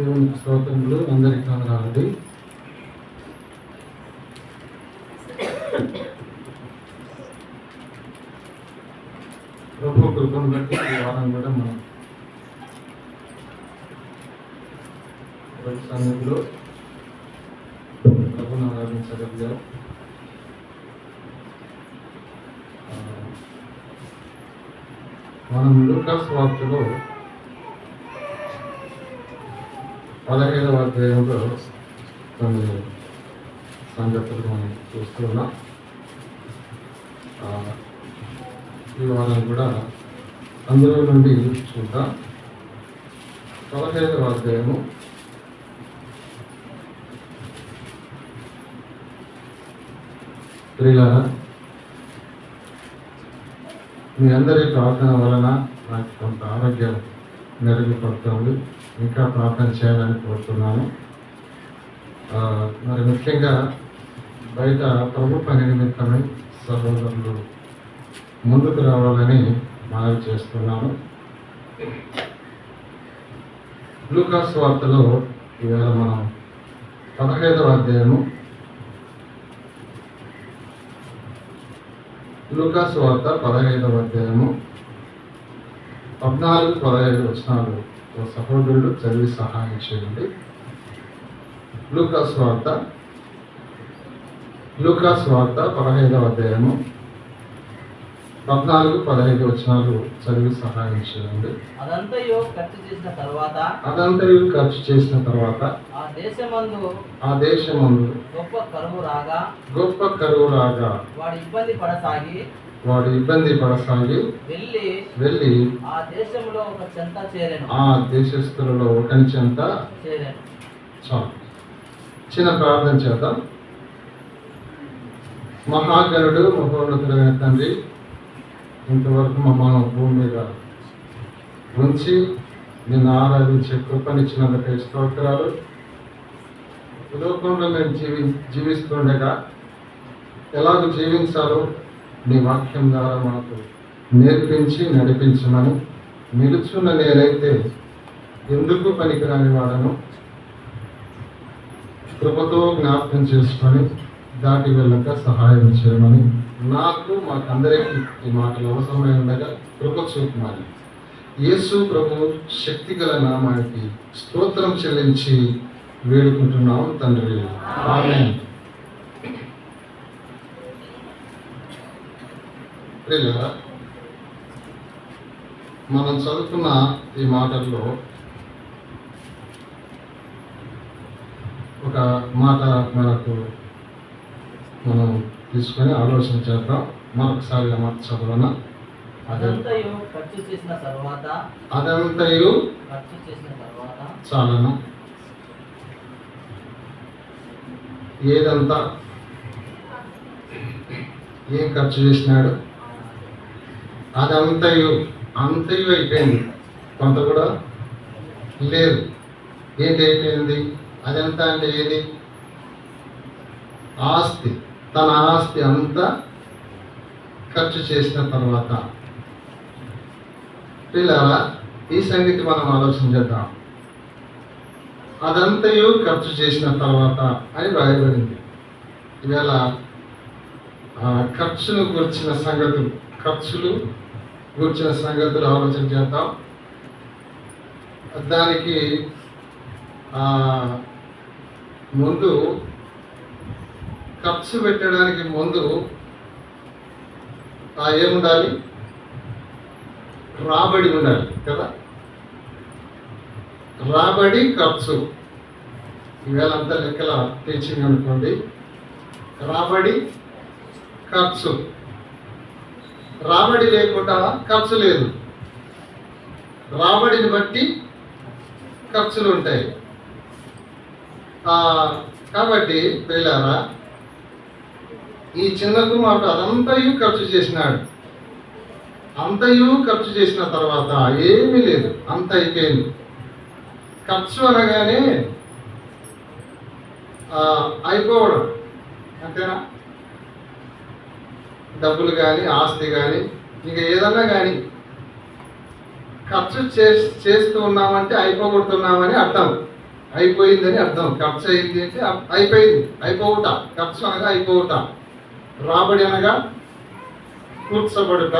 దేవునికి స్తోత్రములు అందరికీ వందనాలండి. ప్రభు కృపను బట్టి ఈ వారం కూడా మనం ప్రభు సన్నిధిలో ప్రభును ఆరాధించగలిగాం మనం లూకాస్ వార్తలో పదహైదవ అధ్యాయంలో కొన్ని సంగతులు మనం చూస్తున్నాం ఈ వారం కూడా అందులో నుండి చూద్దాం. పదహైదవ అధ్యాయము ప్రియులారా మీ అందరి ప్రార్థన వలన నాకు కొంత ఆరోగ్యం మెరుగుపడుతుంది. ఇంకా ప్రార్థన చేయాలని కోరుతున్నాను. మరి ముఖ్యంగా బయట ప్రభు పని నిమిత్తమై సహోదరులు ముందుకు రావాలని మనవి చేస్తున్నాను. లూకాస్ వార్తలో ఈవేళ మనం పదహైదవ అధ్యాయము లూకాస్ వార్త పదహైదవ అధ్యాయము పద్నాలుగు పదహైదు వచనాలు. సహోదరుడు చదివి సహాయం చేయండి. లూకాస్ వార్త. లూకాస్ వార్త పదహైదవ అధ్యాయము పద్నాలుగు పదహైదు వచనాలు చదివి సహాయం చేయండి. అదంతయు ఖర్చు చేసిన తర్వాత అదంతయు ఖర్చు చేసిన తర్వాత ఆ దేశమందు ఆ దేశమందు గొప్ప కరువు రాగా గొప్ప కరువు రాగా వాడు ఇబ్బంది పడసాగి వాడు ఇబ్బంది పడసాగి వెళ్ళి వెళ్ళి ఆ దేశంలో ఒక చెంత చేరెను. ఆ దేశస్థులలో ఒకని చెంత చేరెను. చాలు. చిన్న ప్రార్థన చేద్దాం. మహాగణుడు మహోన్నతుడైన తండ్రి ఇంతవరకు మమ్మల్ని భూమి మీద ఉంచి నిన్ను ఆరాధించే కృపనిచ్చినందుకై స్తోత్రాలు. లోకంలో మేము జీవి జీవిస్తుండగా ఎలాగ జీవించాలో నీ వాక్యం ద్వారా మాకు నేర్పించి నడిపించమని నిలుచున్న నేనైతే ఎందుకు పనికిరాని వాడను? కృపతో జ్ఞాపకం చేసుకొని దాటి వెళ్ళక సహాయం చేయమని నాకు మాకందరికీ ఈ మాటలు అవసరమై ఉండగా కృప చూపమని. యేసు ప్రభు శక్తి గల నామానికి స్తోత్రం చెల్లించి వేడుకుంటున్నాం తండ్రి. ఆమె ప్రియులారా, మనం చదువుకున్న ఈ మాటల్లో ఒక మాట మనకు మనం తీసుకొని ఆలోచన చేద్దాం. మరొకసారి మాట చదవన? అదే. అదంతయు ఖర్చు చేసిన తర్వాత. అదంతయు ఖర్చు చేసిన తర్వాత. చాలను? ఏదంతా? ఏం ఖర్చు చేసినాడు? అదంతయు అంతయు అయిపోయింది. కొంత కూడా లేదు. ఏంటి అయిపోయింది? అదంతా అంటే ఏది? ఆస్తి. తన ఆస్తి అంతా ఖర్చు చేసిన తర్వాత. పిల్లల ఈ సంగతి మనం ఆలోచించేద్దాం అదంతయు ఖర్చు చేసిన తర్వాత అని రాయబడింది. ఇవాళ ఖర్చును గురించిన సంగతులు ఖర్చులు కూర్చున్న సంగతులు ఆలోచన చేద్దాం. దానికి ముందు ఖర్చు పెట్టడానికి ముందు ఏముండాలి? రాబడి ఉండాలి కదా? రాబడి ఖర్చు. ఈవేళ అంతా లెక్కల టీచింగ్ అనుకోండి. రాబడి ఖర్చు. రాబడి లేకుండా ఖర్చు లేదు. రాబడిని బట్టి ఖర్చులు ఉంటాయి. కాబట్టి పిల్లారా ఈ చిన్న కుమారుడు అదంతయు ఖర్చు చేసినాడు. అంతయు ఖర్చు చేసిన తర్వాత ఏమీ లేదు. అంత అయిపోయింది. ఖర్చు అనగానే అయిపోవడం. అంతేనా? డబ్బులు కానీ ఆస్తి కానీ ఇంకా ఏదన్నా కానీ ఖర్చు చే చేస్తూ ఉన్నామంటే అయిపోగొడుతున్నామని అర్థం. అయిపోయిందని అర్థం. ఖర్చు అయింది అంటే అయిపోయింది. అయిపోవుట. ఖర్చు అనగా అయిపోవుట. రాబడి అనగా కూర్చోబడుట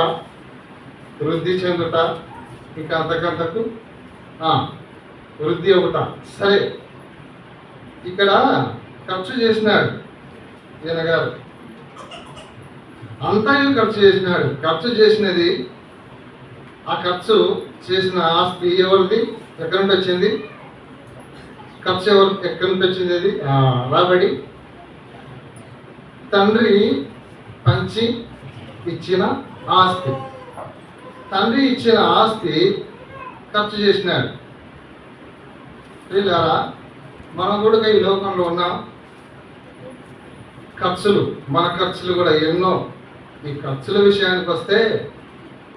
వృద్ధి చెందుట ఇంకా అంతకంతకు వృద్ధి అవుట. సరే. ఇక్కడ ఖర్చు చేసినాడు ఈయన గారు. అంతయు ఖర్చు చేసినాడు? ఖర్చు చేసినది ఆ ఖర్చు చేసిన ఆస్తి ఎవరిది? ఎక్కడి నుండి వచ్చింది? ఖర్చు ఎవరు ఎక్కడి నుండి వచ్చింది అది? రాబడి. తండ్రి పంచి ఇచ్చిన ఆస్తి. తండ్రి ఇచ్చిన ఆస్తి ఖర్చు చేసినాడు. వీళ్ళారా మనం కూడా ఈ లోకంలో ఉన్న. ఖర్చులు మన ఖర్చులు కూడా ఎన్నో ఈ ఖర్చుల విషయానికి వస్తే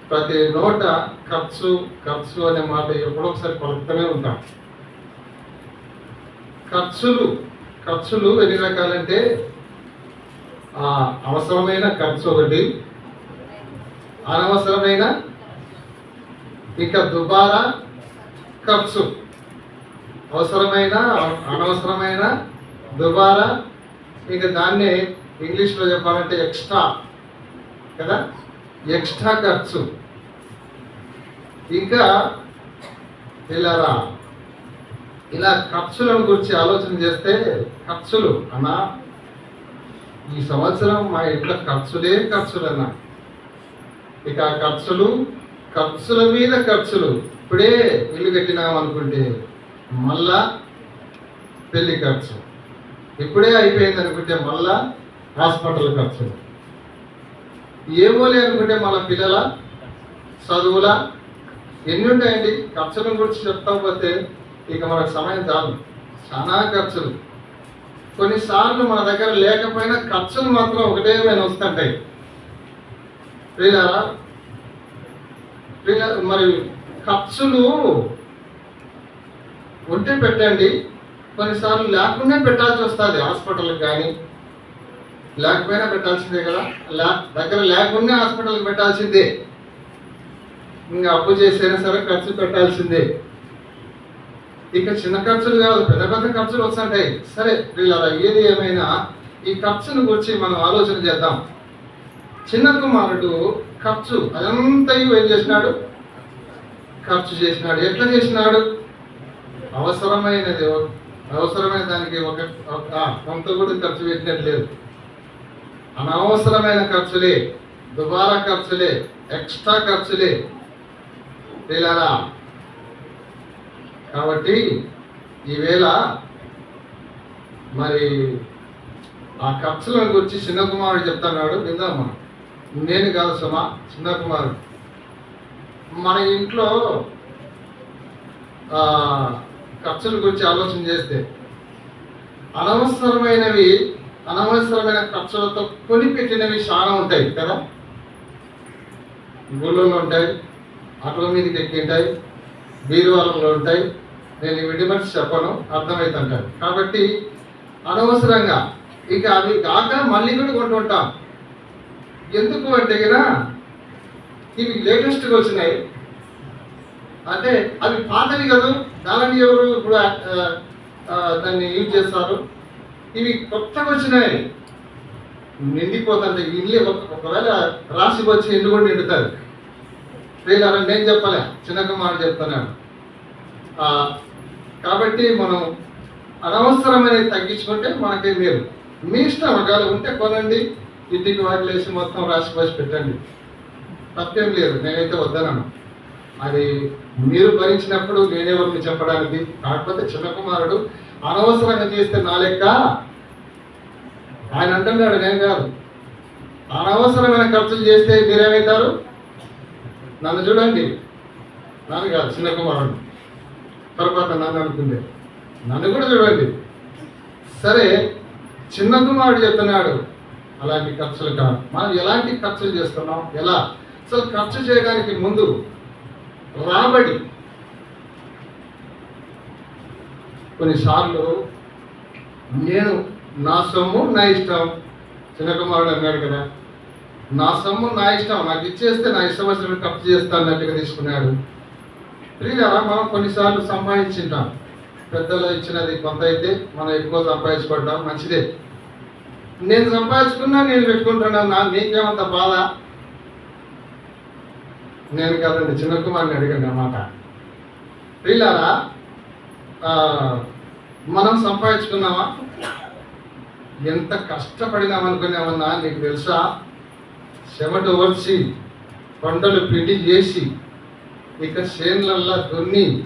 ప్రతి నోట ఖర్చు ఖర్చు అనే మాట ఎప్పుడో ఒకసారి పలుకుతూనే ఉంటాం. ఖర్చులు ఖర్చులు ఎన్ని రకాలంటే అవసరమైన ఖర్చు ఒకటి అనవసరమైన ఇంకా దుబారా ఖర్చు అవసరమైన అనవసరమైన దుబారా ఇంకా దాన్ని ఇంగ్లీష్లో చెప్పాలంటే ఎక్స్ట్రా. కదా? ఎక్స్ట్రా ఖర్చు. ఇంకా ఇలారా ఇలా ఖర్చులను గురించి ఆలోచన చేస్తే ఖర్చులు. అన్నా ఈ సంవత్సరం మా ఇంట్లో ఖర్చులే ఖర్చులన్నా. ఇక ఖర్చులు ఖర్చుల మీద ఖర్చులు. ఇప్పుడే ఇల్లు కట్టినాం అనుకుంటే మళ్ళా పెళ్ళి ఖర్చు. ఇప్పుడే అయిపోయింది అనుకుంటే మళ్ళా హాస్పిటల్ ఖర్చులు. ఏమోలే అనుకుంటే మన పిల్లల చదువుల ఎన్ని ఉంటాయండి ఖర్చుల గురించి చెప్తా పోతే ఇక మనకు సమయం చాలు. చాలా ఖర్చులు. కొన్నిసార్లు మన దగ్గర లేకపోయినా ఖర్చులు మాత్రం ఒకటే పైన వస్తుంటాయి. ప్రియులారా ప్రియుల- మరి ఖర్చులు ఉంటే పెట్టండి. కొన్నిసార్లు లేకుండా పెట్టాల్సి వస్తుంది. హాస్పిటల్కి కానీ లేకపోయినా పెట్టాల్సిందే కదా. లే దగ్గర లేకుండా హాస్పిటల్కి పెట్టాల్సిందే. ఇంకా అప్పు చేసైనా సరే ఖర్చు పెట్టాల్సిందే. ఇక చిన్న ఖర్చులు కాదు పెద్ద పెద్ద ఖర్చులు వస్తుంటాయి. సరే వీళ్ళ ఏది ఏమైనా ఈ ఖర్చును గురించి మనం ఆలోచన చేద్దాం. చిన్న కుమారుడు ఖర్చు అదంతయు ఏం చేసినాడు? ఖర్చు చేసినాడు. ఎట్లా చేసినాడు? అవసరమైనది అవసరమైన దానికి ఒక ఒక- కొంత కూడా ఖర్చు పెట్టినట్లేదు. లేదు అనవసరమైన ఖర్చులే దుబారా ఖర్చులే ఎక్స్ట్రా ఖర్చులే. వీళ్ళారా కాబట్టి ఈవేళ మరి ఆ ఖర్చులను గురించి చిన్న కుమారుడు చెప్తున్నాడు విందామా నేను కాదు సుమా చిన్న కుమారుడు. మన ఇంట్లో ఖర్చుల గురించి ఆలోచన చేస్తే అనవసరమైనవి అనవసరమైన ఖర్చులతో కొనిపెట్టినవి చాలా ఉంటాయి కదా? గుళ్ళల్లో ఉంటాయి ఆటో మీదకి ఎక్కి ఉంటాయి ఉంటాయి. నేను విడిమర్చి చెప్పను అర్థమవుతుంటాను కాబట్టి అనవసరంగా ఇక అవి కాక మళ్ళీ కూడా కొంటుంటాం. ఎందుకు అంటే కదా ఇవి లేటెస్ట్గా వచ్చినాయి. అంటే అవి పాతవి కదా దానిని ఎవరు ఇప్పుడు దాన్ని యూజ్ చేస్తారు? ఇవి కొత్తగా వచ్చినాయి నిండిపోతుంటే ఇల్లు ఒకవేళ రాసి వచ్చి ఇల్లు కూడా నిండుతారు. వీళ్ళ నేను చెప్పలే చిన్న కుమారుడు చెప్తున్నాను కాబట్టి మనం అనవసరమైనవి తగ్గించుకుంటే మనకే మేలు. మీ ఇష్టం ఒకవేళ ఉంటే కొనండి. ఇంటికి వాటిలేసి మొత్తం రాసి పోసి పెట్టండి. తప్పేం లేదు నేనైతే వద్దనను. అది మీరు భరించినప్పుడు నేనెవరిని చెప్పడానికి కాకపోతే చిన్న కుమారుడు అనవసరంగా చేస్తే నా లెక్క? ఆయన అంటున్నాడు నేను కాదు. అనవసరమైన ఖర్చులు చేస్తే మీరేమవుతారు? నన్ను చూడండి. నన్ను కాదు చిన్న కుమారుడు. తర్వాత నన్ను అనుకుందే. నన్ను కూడా చూడండి. సరే చిన్న కుమారుడు చెప్తున్నాడు. అలాంటి ఖర్చులు కాదు మనం ఎలాంటి ఖర్చులు చేస్తున్నాం? ఎలా? అసలు ఖర్చు చేయడానికి ముందు రాబడి కొన్నిసార్లు నేను నా సొమ్ము నా ఇష్టం. చిన్న కుమారుడు అన్నాడు కదా నా సొమ్ము నా ఇష్టం నాకు ఇచ్చేస్తే నా ఇష్టం వచ్చినట్టు ఖర్చు చేస్తాను అన్నట్టుగా తీసుకున్నాడు. ప్రియుల మనం కొన్నిసార్లు సంపాదించింటాం. పెద్దలు ఇచ్చినది కొంత అయితే మనం ఎక్కువ సంపాదించుకుంటాం మంచిదే. నేను సంపాదించుకున్నా నేను పెట్టుకుంటున్నాను నా నీకేమంత బాధ? నేను కాదండి చిన్న కుమార్ని అడిగాను అన్నమాట. వీళ్ళారా మనం సంపాదించుకున్నామా? ఎంత కష్టపడినామనుకున్నామన్నా నీకు తెలుసా? చెమట వచ్చి కొండలు పిండి చేసి ఇక చేనులల్లా దున్ని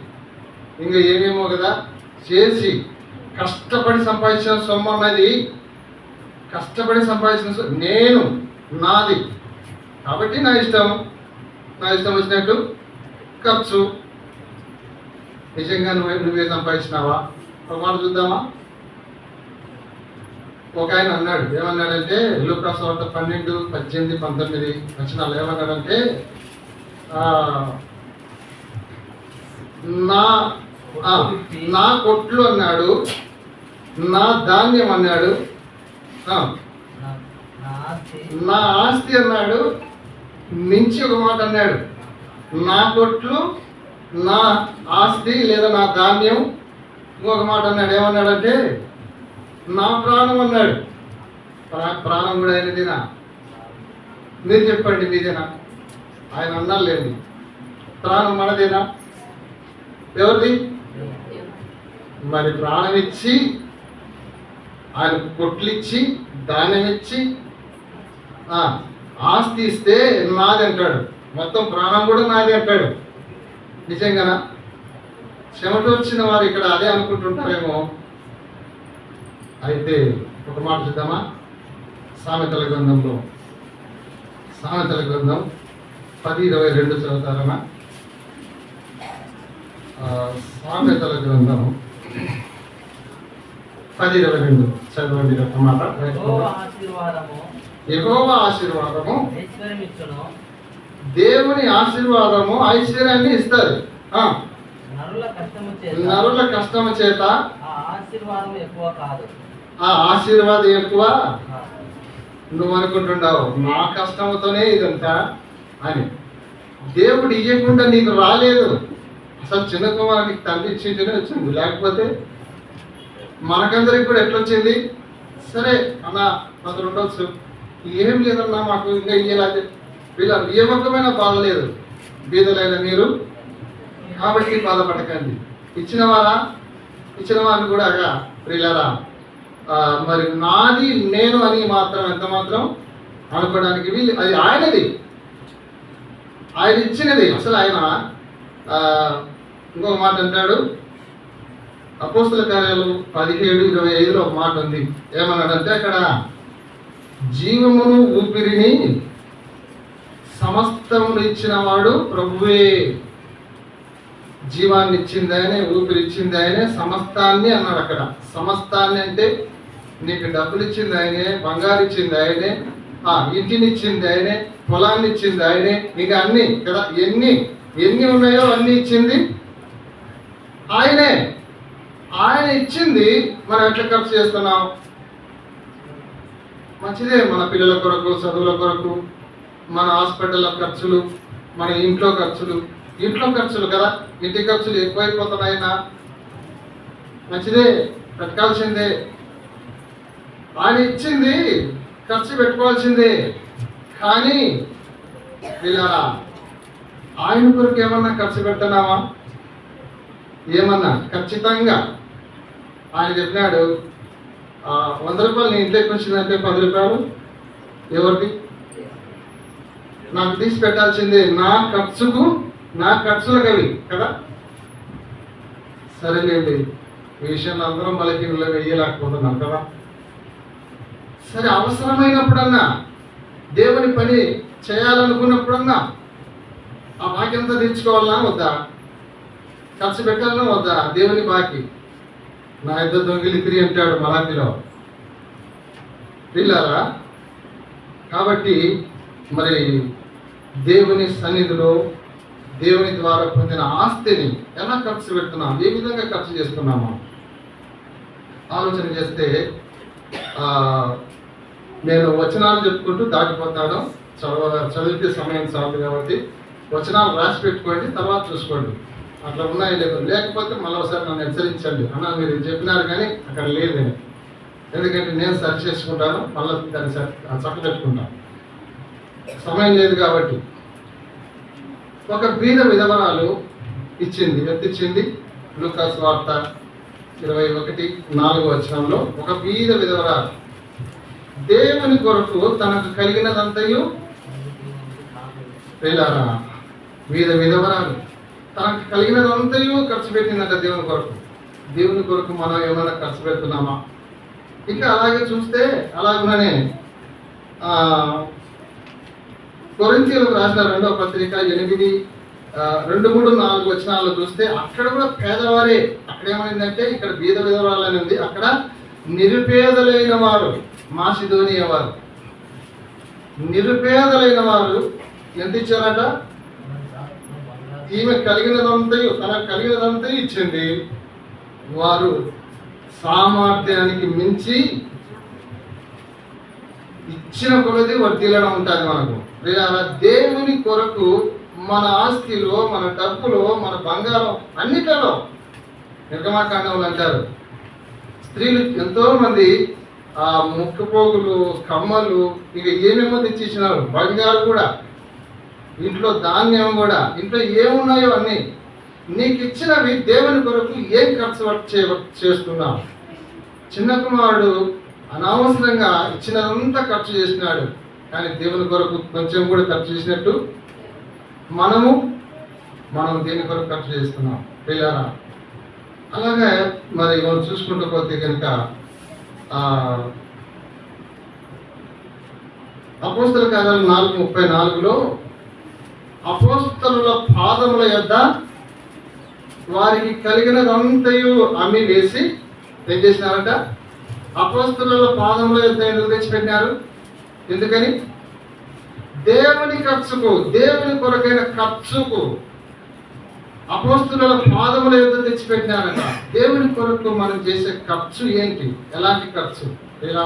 ఇంకా ఏమేమో కదా చేసి కష్టపడి సంపాదించిన సొమ్ము అన్నది కష్టపడి సంపాదించిన సొమ్ము నేను నాది. కాబట్టి నా ఇష్టం. నా ఇష్టం వచ్చినట్టు ఖర్చు. నిజంగా నువ్వే నువ్వే సంపాదించినావా? ఒక మాట చూద్దామా? ఒక ఆయన అన్నాడు ఏమన్నాడంటే లూకాస్ వార్త పన్నెండు పద్దెనిమిది పంతొమ్మిది వచ్చినాలు ఏమన్నాడంటే నా నా కొట్లు అన్నాడు నా ధాన్యం అన్నాడు నా ఆస్తి అన్నాడు మించి ఒక మాట అన్నాడు నా కొట్లు నా ఆస్తి లేదా నా ధాన్యం? ఇంకొక మాట అన్నాడు ఏమన్నాడంటే నా ప్రాణం అన్నాడు. ప్రా- ప్రాణం కూడా ఆయనదేనా? మీరు చెప్పండి మీదేనా? ఆయన అన్నారులేండి ప్రాణం మనదేనా? ఎవరిది? మరి ప్రాణం ఇచ్చి ఆయన కొట్లిచ్చి ధాన్యం ఇచ్చి ఆస్తి ఇస్తే నాది అంటాడు. మొత్తం ప్రాణం కూడా నాది అంటాడు. నిజంగానా? చెమట వచ్చిన వారు ఇక్కడ అదే అనుకుంటుంటారేమో. అయితే ఒక మాట చూద్దామా సామెతల గ్రంథంలో. సామెతల గ్రంథం పది ఇరవై రెండు చదువుతారమ్మా. ఆ, సామెతల గ్రంథం పది ఇరవై రెండు చదవండి ఒక మాట యెహోవా ఆశీర్వాదము. దేవుని ఆశీర్వాదము ఐశ్వర్యాన్ని ఇస్తారు. నరుల కష్టము చేత ఆశీర్వాదం ఎక్కువ కాదు. ఆ ఆశీర్వాదం ఎక్కువ? నువ్వు అనుకుంటున్నావు నా కష్టంతోనే ఇదంతా అని. దేవుడు ఇవ్వకుండా నీకు రాలేదు. అసలు చిన్న కుమారునికి తండ్రి ఇచ్చింటేనే వచ్చింది. లేకపోతే మనకందరికి కూడా ఎట్లొచ్చింది సరే అన్న కొందరు ఉండొచ్చు. ఏం లేదన్నా మాకు ఇంకా ఇయ్యలేదు వీళ్ళ నియమకమైన బాధ లేదు. బీదలైన మీరు కాబట్టి బాధపడకండి. ఇచ్చిన వారా? ఇచ్చిన వారిని కూడా ప్రియులరా మరి నాది నేను అని మాత్రం ఎంత మాత్రం అనుకోవడానికి వీళ్ళు అది ఆయనది. ఆయన ఇచ్చినది. అసలు ఆయన ఇంకొక మాట అంటాడు? అపోస్తుల కార్యాలు పదిహేడు ఇరవై ఐదులో ఒక మాట ఉంది. ఏమన్నాడంటే అక్కడ జీవమును ఊపిరిని సమస్తమును ఇచ్చిన వాడు ప్రభువే. జీవాన్ని ఇచ్చింది ఆయనే ఊపిరి ఇచ్చింది ఆయనే సమస్తాన్ని అన్నాడు అక్కడ. సమస్తాన్ని అంటే నీకు డబ్బులు ఇచ్చింది ఆయనే బంగారు ఇచ్చింది ఆయనే ఆ ఇంటిని ఇచ్చింది ఆయనే పొలాన్ని ఇచ్చింది ఆయనే ఇక అన్ని కదా ఎన్ని ఎన్ని ఉన్నాయో అన్ని ఇచ్చింది? ఆయనే. ఆయన ఇచ్చింది మనం ఎట్లా ఖర్చు చేస్తున్నాం మంచిదే మన పిల్లల కొరకు చదువుల కొరకు. మన హాస్పిటల్లో ఖర్చులు మన ఇంట్లో ఖర్చులు. ఇంట్లో ఖర్చులు కదా? ఇంటి ఖర్చులు ఎక్కువైపోతున్నాయినా మంచిదే పెట్టాల్సిందే ఆయన ఇచ్చింది ఖర్చు పెట్టుకోవాల్సిందే. కానీ వీళ్ళారా ఆయన కొరకు ఏమన్నా ఖర్చు పెడుతున్నావా? ఏమన్నా? ఖచ్చితంగా. ఆయన చెప్పినాడు వంద రూపాయలు నీ ఇంట్లోకి వచ్చిందంటే పది రూపాయలు. ఎవరికి నాకు తీసి పెట్టాల్సిందే నా ఖర్చుకు నా ఖర్చులకు అవి కదా? సరేలేండి. ఈ విషయంలో అందరం బలహీనలో వెయ్యలేకపోతున్నాం కదా? సరే అవసరమైనప్పుడన్నా దేవుని పని చేయాలనుకున్నప్పుడన్నా ఆ బాకీ తీర్చుకోవాలన్నా వద్దా? ఖర్చు పెట్టాలన్నా వద్దా? దేవుని బాకీ. నా ఇద్దరు దొంగిలి తిరిగి అంటాడు మరాఠీలో వీళ్ళారా? కాబట్టి మరి దేవుని సన్నిధిలో దేవుని ద్వారా పొందిన ఆస్తిని ఎలా ఖర్చు పెడుతున్నాం? ఏ విధంగా ఖర్చు చేస్తున్నాము ఆలోచన చేస్తే నేను వచనాలు చెప్పుకుంటూ దాటిపోతాను. చదవ చదివితే సమయం చాలు కాబట్టి వచనాలు రాసి పెట్టుకోండి తర్వాత చూసుకోండి. అట్లా ఉన్నాయి లేదు. లేకపోతే మళ్ళీ ఒకసారి నన్ను హెచ్చరించండి. అన్న మీరు చెప్పినారు కానీ అక్కడ లేదని ఎందుకంటే నేను సరి చేసుకుంటాను మళ్ళీ దాన్ని సరి చక్క పెట్టుకుంటాను. సమయం లేదు కాబట్టి. ఒక బీద విధవరాలు ఇచ్చింది. ఎత్తిచ్చింది లూకాస్ వార్త ఇరవై ఒకటి నాలుగు వచనంలో ఒక బీద విధవరాలు దేవుని కొరకు తనకు కలిగినదంతయు వెళ్ళారా వీధ విధవరాలు తనకు కలిగినదంతయు ఖర్చు పెట్టిందంట దేవుని కొరకు. దేవుని కొరకు మనం ఏమైనా ఖర్చు పెడుతున్నామా? ఇంకా అలాగే చూస్తే అలాగనే ఆ, రాసిన రెండవ పత్రిక ఎనిమిది రెండు మూడు నాలుగు వచనాలు చూస్తే అక్కడ కూడా పేదవారే. అక్కడ ఏమైందంటే ఇక్కడ బీద విధవరాలని ఉంది అక్కడ నిరుపేదలైన వారు మాసిధోనియ వారు నిరుపేదలైన వారు ఎంత ఇచ్చారట? ఈమె కలిగినదంతయు తనకు కలిగినదంతా ఇచ్చింది. వారు సామర్థ్యానికి మించి ఇచ్చిన కొలది వర్తిల్లడం ఉంటుంది మనకు. లేదా దేవుని కొరకు మన ఆస్తిలో మన డబ్బులో మన బంగారం అన్నిటిలో నిర్గమాకాండములు అంటారు. స్త్రీలు ఎంతోమంది ఆ ముక్కుపోగులు కమ్మలు ఇక ఏమేమో తెచ్చిచ్చినారు బంగారు కూడా. ఇంట్లో ధాన్యం కూడా. ఇంట్లో ఏమున్నాయో అన్నీ. నీకు ఇచ్చినవి దేవుని కొరకు ఏం ఖర్చు చే చేస్తున్నావు? చిన్న కుమారుడు అనవసరంగా ఇచ్చినదంతా ఖర్చు చేసినాడు. కానీ దేవుని కొరకు కొంచెం కూడా ఖర్చు చేసినట్టు మనము మనం దేని కొరకు ఖర్చు చేస్తున్నాం? పిల్లరా? అలాగే మరి మనం చూసుకుంటూ పోతే కనుక అపోస్తల కార్యాలు నాలుగు ముప్పై నాలుగులో అపోస్తల పాదముల యొద్ద వారికి కలిగినదంతయు అమ్మి వేసి ఏం చేసినారట? అపోస్తలుల పాదముల యొద్ద ఎందుకు తెచ్చిపెట్టినారు? ఎందుకని? దేవుని ఖర్చుకు దేవుని కొరకైన ఖర్చుకు అపోస్తుల పాదముల యొద్ద తెచ్చిపెట్టినారట. దేవుని కొరకు మనం చేసే ఖర్చు ఏంటి? ఎలాంటి ఖర్చు ఇలా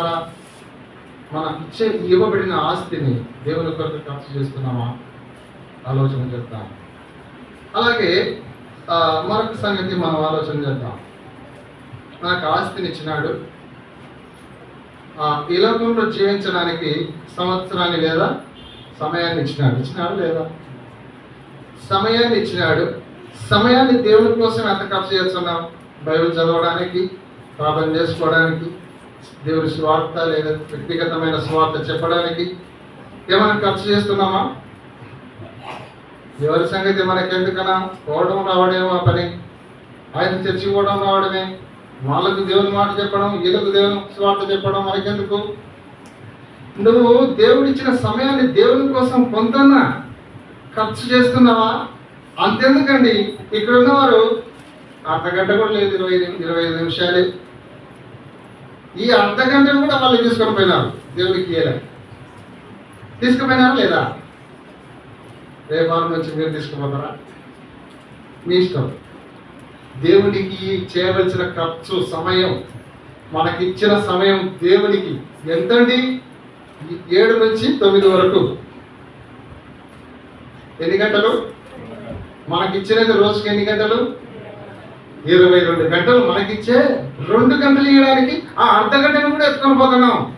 మనం ఇచ్చే ఇవ్వబడిన ఆస్తిని దేవుని కొరకు ఖర్చు చేస్తున్నామా? ఆలోచన చేద్దాం. అలాగే మరొక సంగతి మనం ఆలోచన చేద్దాం. నాకు ఆస్తిని ఇచ్చినాడు. ఈ లోకంలో జీవించడానికి సంవత్సరాన్ని లేదా సమయాన్ని ఇచ్చినాడు. ఇచ్చినాడు లేదా? సమయాన్ని ఇచ్చినాడు. సమయాన్ని దేవుని కోసం ఎంత ఖర్చు చేస్తున్నాం? బైబిల్ చదవడానికి ప్రార్థన చేసుకోవడానికి దేవుని స్వార్థ లేదా వ్యక్తిగతమైన స్వార్థ చెప్పడానికి ఏమైనా ఖర్చు చేస్తున్నామా? ఎవరి సంగతి మనకెందుకనా పోవడం రావడమే మా పని. ఆయన చర్చి పోవడం రావడమే. వాళ్ళకు దేవుని మాట చెప్పడం వీళ్ళకు దేవుని స్వార్థ చెప్పడం మనకెందుకు? నువ్వు దేవుడిచ్చిన సమయాన్ని దేవుని కోసం కొంతన్నా ఖర్చు చేస్తున్నావా? అంతెందుకండి. ఇక్కడ ఉన్నవారు అర్ధ గంట కూడా లేదు ఇరవై ఇరవై ఐదు నిమిషాలే. ఈ అర్ధగంటను కూడా వాళ్ళు తీసుకొని పోయినారు. దేవుడికి ఇయ్యలే. తీసుకుపోయినారా లేదా? రేపాల నుంచి మీరు తీసుకుపోతారా? మీ ఇష్టం. దేవునికి చేయవలసిన ఖర్చు సమయం మనకిచ్చిన సమయం దేవునికి ఎంతండి? ఏడు నుంచి తొమ్మిది వరకు. ఎన్ని గంటలు? మనకిచ్చినది రోజుకి ఎన్ని గంటలు? ఇరవై రెండు గంటలు. మనకిచ్చే రెండు గంటలు ఇవ్వడానికి ఆ అర్ధ గంటను కూడా ఎత్తుకొని పోతున్నాం.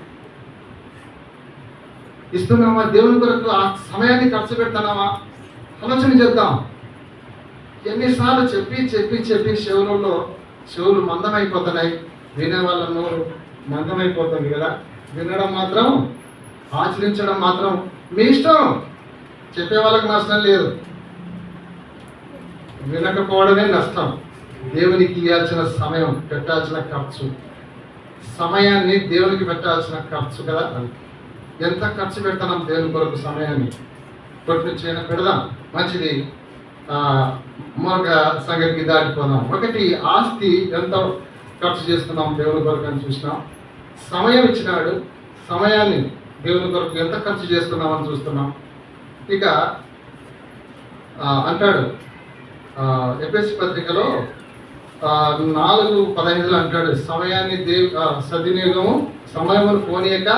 ఇస్తున్నామా? దేవుని కొరకు ఆ సమయాన్ని ఖర్చు పెడుతున్నామా? ఆలోచన చేద్దాం. ఎన్నిసార్లు చెప్పి చెప్పి చెప్పి చెవులలో చెవులు మందమైపోతున్నాయి. వినే వాళ్ళ నోరు మందమైపోతుంది కదా. వినడం మాత్రం ఆచరించడం మాత్రం మీ ఇష్టం. చెప్పే వాళ్ళకి నష్టం లేదు. వినకపోవడమే నష్టం. దేవునికి ఇవ్వాల్సిన సమయం పెట్టాల్సిన ఖర్చు. సమయాన్ని దేవునికి పెట్టాల్సిన ఖర్చు కదా ఎంత ఖర్చు పెడతాం దేవుని కొరకు సమయాన్ని? కొట్టు చేయడం పెడదాం. మంచిది. మార్గ సంగతికి దాటిపోదాం ఒకటి ఆస్తి ఎంత ఖర్చు చేస్తున్నాం దేవుని కొరకు అని చూసినాం సమయం ఇచ్చినాడు సమయాన్ని దేవుని కొరకు ఎంత ఖర్చు చేస్తున్నామని చూస్తున్నాం. ఇక అంటాడు ఎపిఎస్ పత్రికలో నాలుగు పదహైదులో అంటాడు సమయాన్ని దేవు సద్వినియోగము సమయమును పోనీయక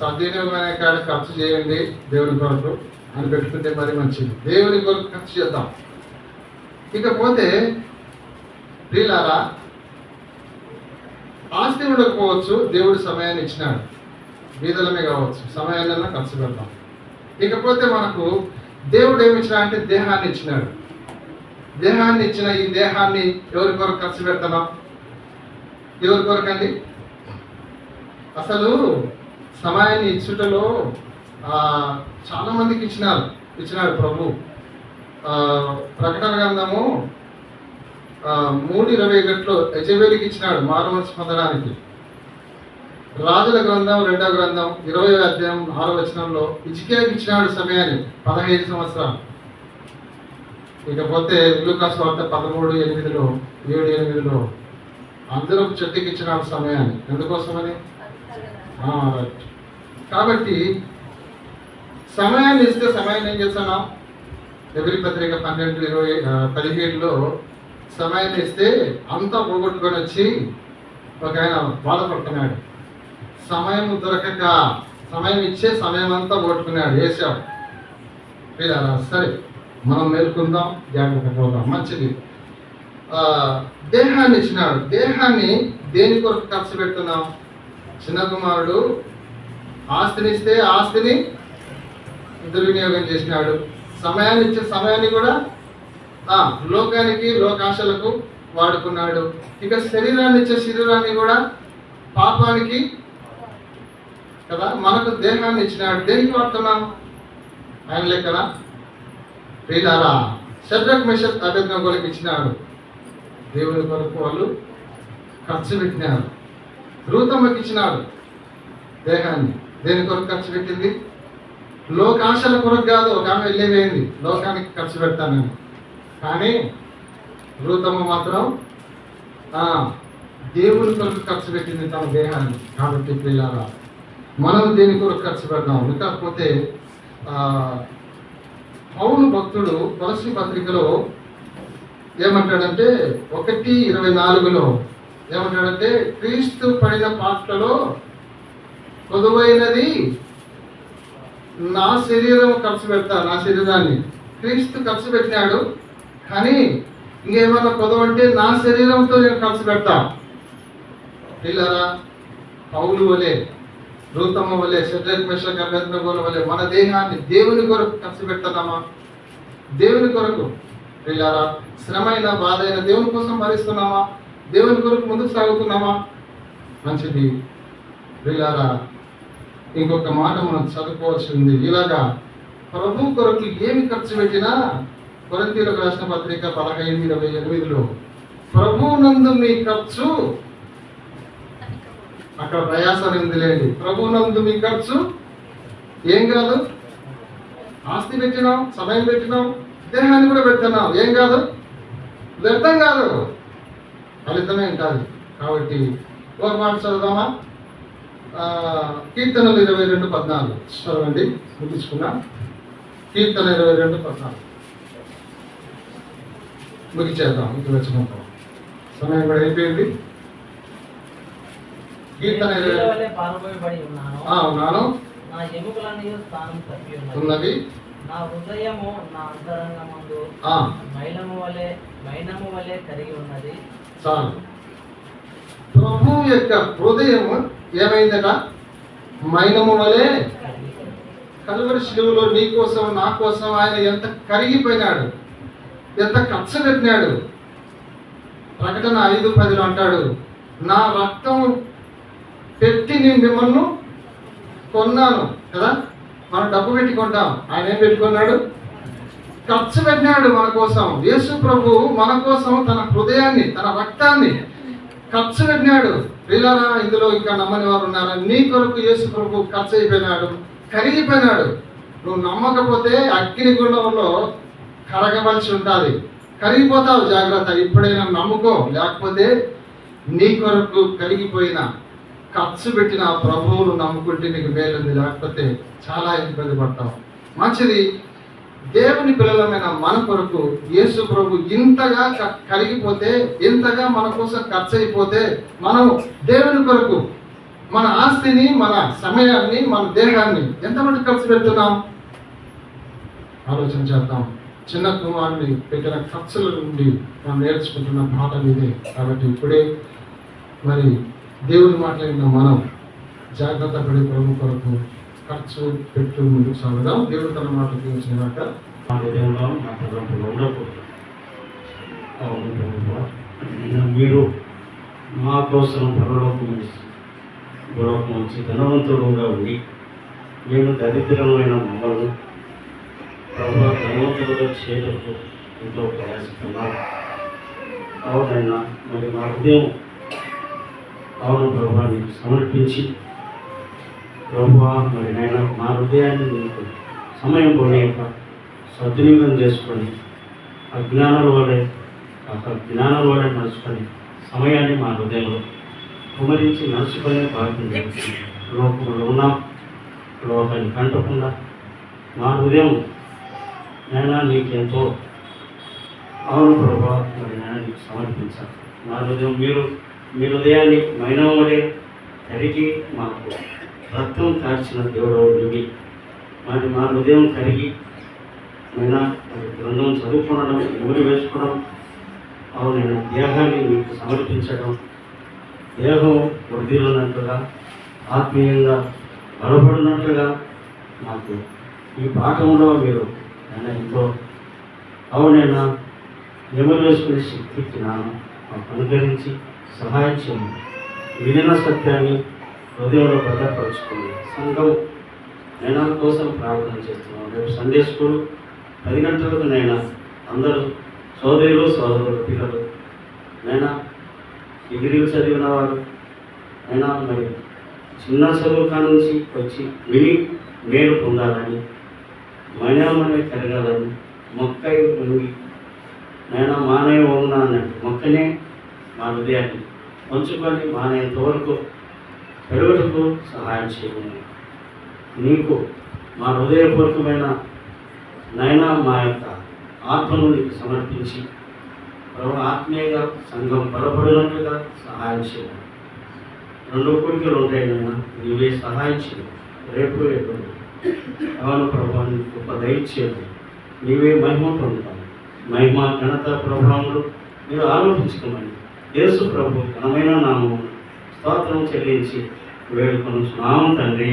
సద్వినియోగమైన ఖర్చు చేయండి దేవుని కొరకు. అని పెట్టుకుంటే మరి మంచిది. దేవుని కొరకు ఖర్చు చేద్దాం. ఇకపోతే ప్రియులారా ఆస్తి ఉండకపోవచ్చు దేవుడు సమయాన్ని ఇచ్చినాడు. బీదలమే కావచ్చు సమయాలన్నా ఖర్చు పెడతాం ఇకపోతే మనకు దేవుడు ఏమి ఇచ్చినా అంటే దేహాన్ని ఇచ్చినాడు. దేహాన్ని ఇచ్చిన ఈ దేహాన్ని ఎవరి కొరకు ఖర్చు పెడతాం ఎవరి కొరకు అండి అసలు సమయాన్ని ఇచ్చుటలో చాలామందికి చాలా మందికి ఇచ్చినారు ఇచ్చినాడు ప్రభు. ప్రకటన గ్రంథము మూడు ఇరవై ఒకటిలో యజవేలికి ఇచ్చినాడు మానవలసి పొందడానికి రాజుల గ్రంథం రెండవ గ్రంథం ఇరవై అధ్యాయం ఆరో వచనంలో ఇజికేకి ఇచ్చినాడు సమయాన్ని పదహైదు సంవత్సరాలు. ఇకపోతే లూకాస్ వార్త పదమూడు ఎనిమిదిలో ఏడు ఎనిమిదిలో అందరూ చెట్టుకి ఇచ్చినాడు సమయాన్ని. ఎందుకోసమని? కాబట్టి సమయాన్ని ఇస్తే సమయాన్ని ఏం చేస్తున్నాం? ఎవరి పత్రిక పన్నెండు ఇరవై పదిహేడులో సమయాన్ని ఇస్తే అంతా పోగొట్టుకొని వచ్చి ఒక ఆయన బాధపడుతున్నాడు సమయం దొరకక సమయం ఇచ్చే సమయం అంతా పోగొట్టుకున్నాడు వేసావు సరే మనం మేల్కొందాం జాగ్రత్త పోదాం మంచిది. దేహాన్ని ఇచ్చినాడు. దేహాన్ని దేని కొరకు ఖర్చు పెడుతున్నాం? చిన్న కుమారుడు ఆస్తిని ఇస్తే ఆస్తిని దుర్వినియోగం చేసినాడు. సమయాన్ని ఇచ్చే సమయాన్ని కూడా ఆ, లోకానికి లోకాశలకు వాడుకున్నాడు. ఇక శరీరాన్ని ఇచ్చే శరీరాన్ని కూడా పాపానికి కదా మనకు దేహాన్ని ఇచ్చినాడు. దేనికి వాడుతున్నాం? ఆయన లెక్కన? ప్రియులారా శబ్దక్ మెషక్ అభ్యర్థనకు ఇచ్చినాడు. దేవుని కొరకు వాళ్ళు ఖర్చు పెట్టినారు. రూతమ్మకి ఇచ్చినాడు దేహాన్ని. దేని కొరకు ఖర్చు పెట్టింది? లోకాశల కొరకు కాదు. ఒక ఆమె వెళ్ళేవేంది లోకానికి ఖర్చు పెడతానని కానీ రూతమ్మ మాత్రం దేవుని కొరకు ఖర్చు పెట్టింది తన దేహాన్ని. కాబట్టి పిల్లల మనం దేని కొరకు ఖర్చు పెడదాం లేకపోతే ఆ, భక్తుడు తులసి పత్రికలో ఏమంటాడంటే ఒకటి ఇరవై నాలుగులో ఏమంటాడంటే క్రీస్తు పడిన పాటలో కొదువైనది నా శరీరం ఖర్చు పెడతా నా శరీరాన్ని. క్రీస్తు ఖర్చు పెట్టినాడు. కానీ ఇంకేమన్నా కొదవ అంటే నా శరీరంతో నేను ఖర్చు పెడతా. పిల్లరా పౌలు వలె రూతమ్మ వలె శరీర మిశ్రక అభ్యర్థన వలె మన దేహాన్ని దేవుని కొరకు ఖర్చు పెడతామా? దేవుని కొరకు. పిల్లరా శ్రమైన బాధ అయిన దేవుని కోసం భరిస్తున్నామా? దేవుని కొరకు ముందుకు సాగుతున్నామా? మంచిది. పిల్లరా ఇంకొక మాట మనం చదువుకోవాల్సి ఉంది ఇలాగా ప్రభు కొరకు ఏమి ఖర్చు పెట్టినా కొరంతీలకు రాసిన పత్రిక పదహైదు ఇరవై ఎనిమిదిలో ప్రభు నందు మీ ఖర్చు అక్కడ ప్రయాసం లేండి. ప్రభు నందు మీ ఖర్చు ఏం కాదు? ఆస్తి పెట్టినాం సమయం పెట్టినాం దేహాన్ని కూడా పెడుతున్నాం. ఏం కాదు? వ్యర్థం కాదు. ఫలితమే ఉంటుంది. కాబట్టి ఒక మాట చదువుదామా? కీర్తనలు ఇరవై రెండు పద్నాలుగు. చదవండి ముగించుకున్నాం కీర్తన ఇరవై రెండు పద్నాలుగు. ముగిచేద్దాం ఇంక వచ్చుకుంటాం సమయం కూడా అయిపోయింది. కీర్తన ఉన్నాను. ఉన్నది. నా హృదయము నా అంతరంగమందు మైలము వలె మైనము వలె కరిగి ఉన్నది. చాలు. ప్రభు యొక్క హృదయం ఏమైందట? మైనము వలె కలువరి శిలువలో నీ కోసం నా కోసం ఆయన ఎంత కరిగిపోయినాడు ఎంత ఖర్చు పెట్టినాడు ప్రకటన ఐదు పదిలో అంటాడు నా రక్తం పెట్టి నేను మిమ్మల్ని కొన్నాను కదా? మనం డబ్బు పెట్టుకుంటాం ఆయన ఏం పెట్టుకున్నాడు? ఖర్చు పెట్టినాడు మన కోసం. యేసు ప్రభు మన కోసం తన హృదయాన్ని తన రక్తాన్ని ఖర్చు పెట్టినాడు వీళ్ళనా ఇందులో ఇంకా నమ్మని వారు ఉన్నారా? నీ కొరకు యేసు ప్రభు ఖర్చు అయిపోయినాడు కరిగిపోయినాడు. నువ్వు నమ్మకపోతే అగ్ని గుండంలో కరగవలసి ఉంటుంది. కరిగిపోతావు జాగ్రత్త. ఇప్పుడైనా నమ్ముకో. లేకపోతే నీ కొరకు కరిగిపోయిన ఖర్చు పెట్టిన ప్రభువులు ప్రభువును నమ్ముకుంటే నీకు మేలుంది. లేకపోతే చాలా ఇబ్బంది పడతావు. మంచిది. దేవుని పిల్లలమైన మన కొరకు యేసు ప్రభు ఇంతగా క- కరిగిపోతే ఇంతగా మన కోసం ఖర్చు అయిపోతే మనం దేవుని కొరకు మన ఆస్తిని మన సమయాన్ని మన దేహాన్ని ఎంతమంది ఖర్చు పెడుతున్నాం? ఆలోచన చేద్దాం. చిన్న కుమారుని పెట్టిన ఖర్చుల నుండి మనం నేర్చుకుంటున్న పాఠం ఇదే కాబట్టి ఇప్పుడే మరి దేవుని మాట్లాడిన మనం జాగ్రత్త పడే ప్రభు కొరకు ఖర్చు పెట్టు ముందుకు సాగుదాం. దేవుడు తన మాట చూసినాక మా మా అవును మీరు మా కోసం పరలోకం నుంచి భూలోకం నుంచి ధనవంతుడుగా ఉండి మేము దరిద్రమైన మమ్మల్ని ప్రభు ధనవంతులుగా చేయటకు ఎంతో ప్రయాసపడుతున్నారు అవునైనా మరి మా హృదయం అవును ప్రభా నీకు సమర్పించి ప్రభువా మరి నేను మా హృదయాన్ని సమయం పోనీయక సద్వినియోగం చేసుకొని అజ్ఞానాల వలె కాక జ్ఞానాల వలె నడుచుకొని సమయాన్ని మా హృదయంలో కుమరించి నడుచుకునే భాగ్యం చేస్తుంది. లోకంలో ఉన్నాం లోకాన్ని కంటకుండా మా హృదయం నైనా నీకెంతో అవును ప్రభా మరి నేను నీకు సమర్పించాలి మా హృదయం మీరు మీ హృదయాన్ని మైనవడే తరిగి మాకు రక్తం కార్చిన దేవుడు నువ్వు మరి మా హృదయం కరిగి అయినా గ్రంథం చదువుకోవడం ఊరి వేసుకోవడం అవునైనా దేహాన్ని మీకు సమర్పించడం దేహం వృద్ధిలోనట్టుగా ఆత్మీయంగా బలపడినట్లుగా మాకు ఈ పాఠంలో మీరు ఆయన ఎంతో అవునైనా నెమరు వేసుకునే శక్తి నాను మాకు సహాయం చేయండి. వినిన సత్యాన్ని హృదయంలో భద్రపరచుకోండి సంఘం నైనా కోసం ప్రార్థన చేస్తున్నాం రేపు సండే స్కూల్ పది గంటలకు నైనా అందరూ సోదరులు సోదరులు పిల్లలు నైనా డిగ్రీలు చదివిన వారు అయినా మరి చిన్న చదువు కానుంచి వచ్చి విని మేలు పొందాలని మనమనే కలగాలని మొక్క మునిగి నేను మానవ ఉన్నా అన్నట్టు మొక్కనే మా హృదయాన్ని ఉంచుకొని మానేంత వరకు పెరుగుటకు సహాయం చేయమని. నీకు మా హృదయపూర్వకమైన నైనా మా యొక్క ఆత్మను నీకు సమర్పించి ప్రభు ఆత్మీయంగా సంఘం బలపడినట్లుగా సహాయం చేయండి రెండు కోరికలు ఉంటాయి నాయన నీవే సహాయం చేయండి రేపు రేపు అవును గొప్ప దయచేయండి నీవే మహిమ పొందుతాను మహిమ ఘనత ప్రభావములు మీరు ఆలోచించుకోమని యేసు ప్రభు ఘనమైన నామం స్తోత్రం చెల్లించి వేడుకొని నామం తండ్రి